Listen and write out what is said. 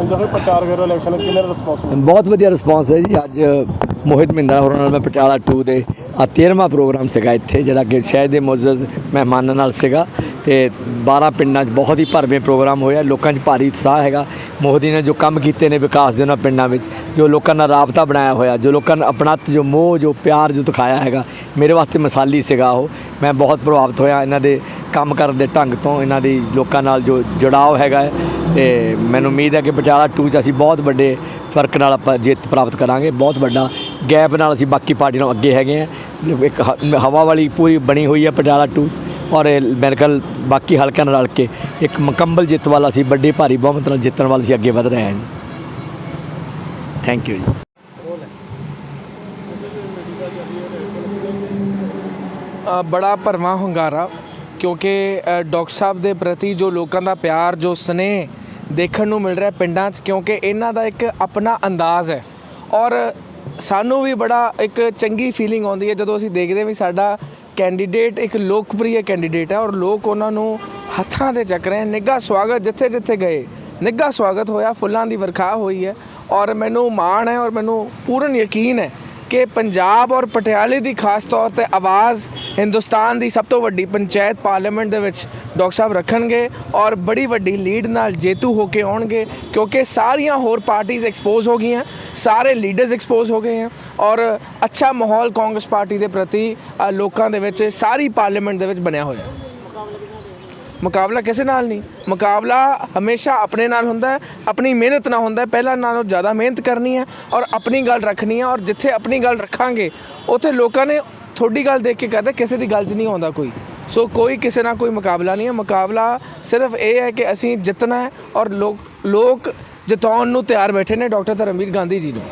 ਅੰਦਰ ਪ੍ਰਚਾਰ ਕਰ ਇਲੈਕਸ਼ਨ ਕਿੰਨੇ ਰਿਸਪੌਂਸ ਬਹੁਤ ਵਧੀਆ ਰਿਸਪਾਂਸ ਹੈ ਜੀ। ਅੱਜ ਮੋਹਿਤ ਮਹਿੰਦਰਾ ਹੋਰਾਂ ਨਾਲ ਮੈਂ ਪਟਿਆਲਾ 2 ਦੇ ਆ 13ਵਾਂ ਪ੍ਰੋਗਰਾਮ ਸੀਗਾ ਇੱਥੇ, ਜਿਹੜਾ ਕਿ ਸ਼ਹਿਰ ਦੇ ਮੁਅੱਜ਼ਜ਼ ਮਹਿਮਾਨਾਂ ਨਾਲ ਸੀਗਾ। ਤੇ 12 ਪਿੰਡਾਂ 'ਚ ਬਹੁਤ ਹੀ ਭਰਵੇਂ ਪ੍ਰੋਗਰਾਮ ਹੋਇਆ, ਲੋਕਾਂ 'ਚ ਭਾਰੀ ਉਤਸ਼ਾਹ ਹੈਗਾ। ਮੋਦੀ ਨੇ ਜੋ ਕੰਮ ਕੀਤੇ ਨੇ ਵਿਕਾਸ ਦੇ ਉਹਨਾਂ ਪਿੰਡਾਂ ਵਿੱਚ, ਜੋ ਲੋਕਾਂ ਨਾਲ ਰਾਬਤਾ ਬਣਾਇਆ ਹੋਇਆ, ਜੋ ਲੋਕਾਂ ਨੂੰ ਆਪਣਤ ਜੋ ਮੋਹ, ਜੋ ਪਿਆਰ ਜੋ ਦਿਖਾਇਆ ਹੈਗਾ, ਮੇਰੇ ਵਾਸਤੇ ਮਿਸਾਲੀ ਸੀਗਾ ਉਹ। ਮੈਂ ਬਹੁਤ ਪ੍ਰਭਾਵਿਤ ਹੋਇਆ ਇਹਨਾਂ ਦੇ ਕੰਮ ਕਰਨ ਦੇ ਢੰਗ ਤੋਂ ਇਹਨਾਂ ਦੀ ਲੋਕਾਂ ਨਾਲ ਜੋ ਜੁੜਾਵ ਹੈਗਾ ਹੈ ਤੇ ਮੈਨੂੰ ਉਮੀਦ ਹੈ ਕਿ ਪਟਿਆਲਾ 2 ਚ ਅਸੀਂ ਬਹੁਤ ਵੱਡੇ ਫ਼ਰਕ ਨਾਲ ਆਪਾਂ ਜਿੱਤ ਪ੍ਰਾਪਤ ਕਰਾਂਗੇ, ਬਹੁਤ ਵੱਡਾ ਗੈਪ ਨਾਲ ਅਸੀਂ ਬਾਕੀ ਪਾਰਟੀ ਨਾਲੋਂ ਅੱਗੇ ਹੈਗੇ ਆ ਇੱਕ ਹ- ਹਵਾ ਵਾਲੀ ਪੂਰੀ ਬਣੀ ਹੋਈ ਹੈ ਪਟਿਆਲਾ 2 ਔਰ ਇਹ ਮੇਰੇ ਖਿਆਲ ਬਾਕੀ ਹਲਕਿਆਂ ਨਾਲ ਰਲ ਕੇ ਇੱਕ ਮੁਕੰਮਲ ਜਿੱਤ ਵਾਲਾ ਅਸੀਂ ਵੱਡੇ ਭਾਰੀ ਬਹੁਮਤ ਨਾਲ ਜਿੱਤਣ ਵਾਲੇ ਅਸੀਂ ਅੱਗੇ ਵਧ ਰਹੇ ਹਾਂ ਜੀ। ਥੈਂਕ ਯੂ ਜੀ। ਬੜਾ ਭਰਵਾਂ ਹੁੰਗਾਰਾ। ਕਿਉਂਕਿ ਅ, ਡਾਕਟਰ ਸਾਹਿਬ ਦੇ ਪ੍ਰਤੀ ਜੋ ਲੋਕਾਂ ਦਾ ਪਿਆਰ ਜੋ ਸਨੇਹ ਦੇਖਣ ਨੂੰ ਮਿਲ ਰਿਹਾ ਪਿੰਡਾਂ 'ਚ ਕਿਉਂਕਿ ਇਹਨਾਂ ਦਾ ਇੱਕ ਆਪਣਾ ਅੰਦਾਜ਼ ਹੈ। ਔਰ ਸਾਨੂੰ ਵੀ ਬੜਾ ਇੱਕ ਚੰਗੀ ਫੀਲਿੰਗ ਆਉਂਦੀ ਹੈ ਜਦੋਂ ਅਸੀਂ ਦੇਖਦੇ ਹਾਂ ਵੀ ਸਾਡਾ ਕੈਂਡੀਡੇਟ ਇੱਕ ਲੋਕਪ੍ਰਿਯ ਕੈਂਡੀਡੇਟ ਹੈ ਔਰ ਲੋਕ ਉਹਨਾਂ ਨੂੰ ਹੱਥਾਂ ਦੇ ਚੱਕ ਰਹੇ ਨਿੱਘਾ ਸਵਾਗਤ ਜਿੱਥੇ ਜਿੱਥੇ ਗਏ ਨਿੱਘਾ ਸਵਾਗਤ ਹੋਇਆ ਫੁੱਲਾਂ ਦੀ ਵਰਖਾ ਹੋਈ ਹੈ ਔਰ ਮੈਨੂੰ ਮਾਣ ਹੈ ਔਰ ਮੈਨੂੰ ਪੂਰਨ ਯਕੀਨ ਹੈ ਕਿ ਪੰਜਾਬ ਔਰ ਪਟਿਆਲੇ ਦੀ ਖਾਸ ਤੌਰ ਤੇ ਆਵਾਜ਼ ਹਿੰਦੁਸਤਾਨ ਦੀ ਸਭ ਤੋਂ ਵੱਡੀ ਪੰਚਾਇਤ ਪਾਰਲੀਮੈਂਟ ਦੇ ਵਿੱਚ ਡਾਕਟਰ ਸਾਹਿਬ ਰੱਖਣਗੇ ਔਰ ਬੜੀ ਵੱਡੀ ਲੀਡ ਨਾਲ ਜੇਤੂ ਹੋ ਕੇ ਆਉਣਗੇ, ਕਿਉਂਕਿ ਸਾਰੀਆਂ ਹੋਰ ਪਾਰਟੀਆਂ ਐਕਸਪੋਜ਼ ਹੋ ਗਈਆਂ, ਸਾਰੇ ਲੀਡਰਸ ਐਕਸਪੋਜ਼ ਹੋ ਗਏ ਹਨ ਔਰ ਅੱਛਾ ਮਾਹੌਲ ਕਾਂਗਰਸ ਪਾਰਟੀ ਦੇ ਪ੍ਰਤੀ ਲੋਕਾਂ ਦੇ ਵਿੱਚ ਸਾਰੀ ਪਾਰਲੀਮੈਂਟ ਦੇ ਵਿੱਚ ਬਣਿਆ ਹੋਇਆ। ਹੈ ਮੁਕਾਬਲਾ ਕਿਸੇ ਨਾਲ ਨਹੀਂ। ਮੁਕਾਬਲਾ ਹਮੇਸ਼ਾ ਆਪਣੇ ਨਾਲ ਹੁੰਦਾ ਹੈ, ਆਪਣੀ ਮਿਹਨਤ ਨਾਲ ਹੁੰਦਾ ਹੈ। ਪਹਿਲਾਂ ਨਾਲੋਂ ਜ਼ਿਆਦਾ ਮਿਹਨਤ ਕਰਨੀ ਹੈ ਔਰ ਆਪਣੀ ਗੱਲ ਰੱਖਣੀ ਹੈ ਔਰ ਜਿੱਥੇ ਆਪਣੀ ਗੱਲ ਰੱਖਾਂਗੇ, ਉੱਥੇ ਲੋਕਾਂ ਨੇ ਤੁਹਾਡੀ ਗੱਲ ਦੇਖ ਕੇ ਕਹਿੰਦੇ ਕਿਸੇ ਦੀ ਗੱਲ 'ਚ ਨਹੀਂ ਆਉਂਦਾ ਕੋਈ। ਸੋ ਕੋਈ ਕਿਸੇ ਨਾਲ ਕੋਈ ਮੁਕਾਬਲਾ ਨਹੀਂ ਹੈ। ਮੁਕਾਬਲਾ ਸਿਰਫ ਇਹ ਹੈ ਕਿ ਅਸੀਂ ਜਿੱਤਣਾ ਹੈ ਔਰ ਲੋਕ ਲੋਕ ਜਿਤਾਉਣ ਨੂੰ ਤਿਆਰ ਬੈਠੇ ਨੇ ਡਾਕਟਰ ਧਰਮਵੀਰ ਗਾਂਧੀ ਜੀ ਨੂੰ।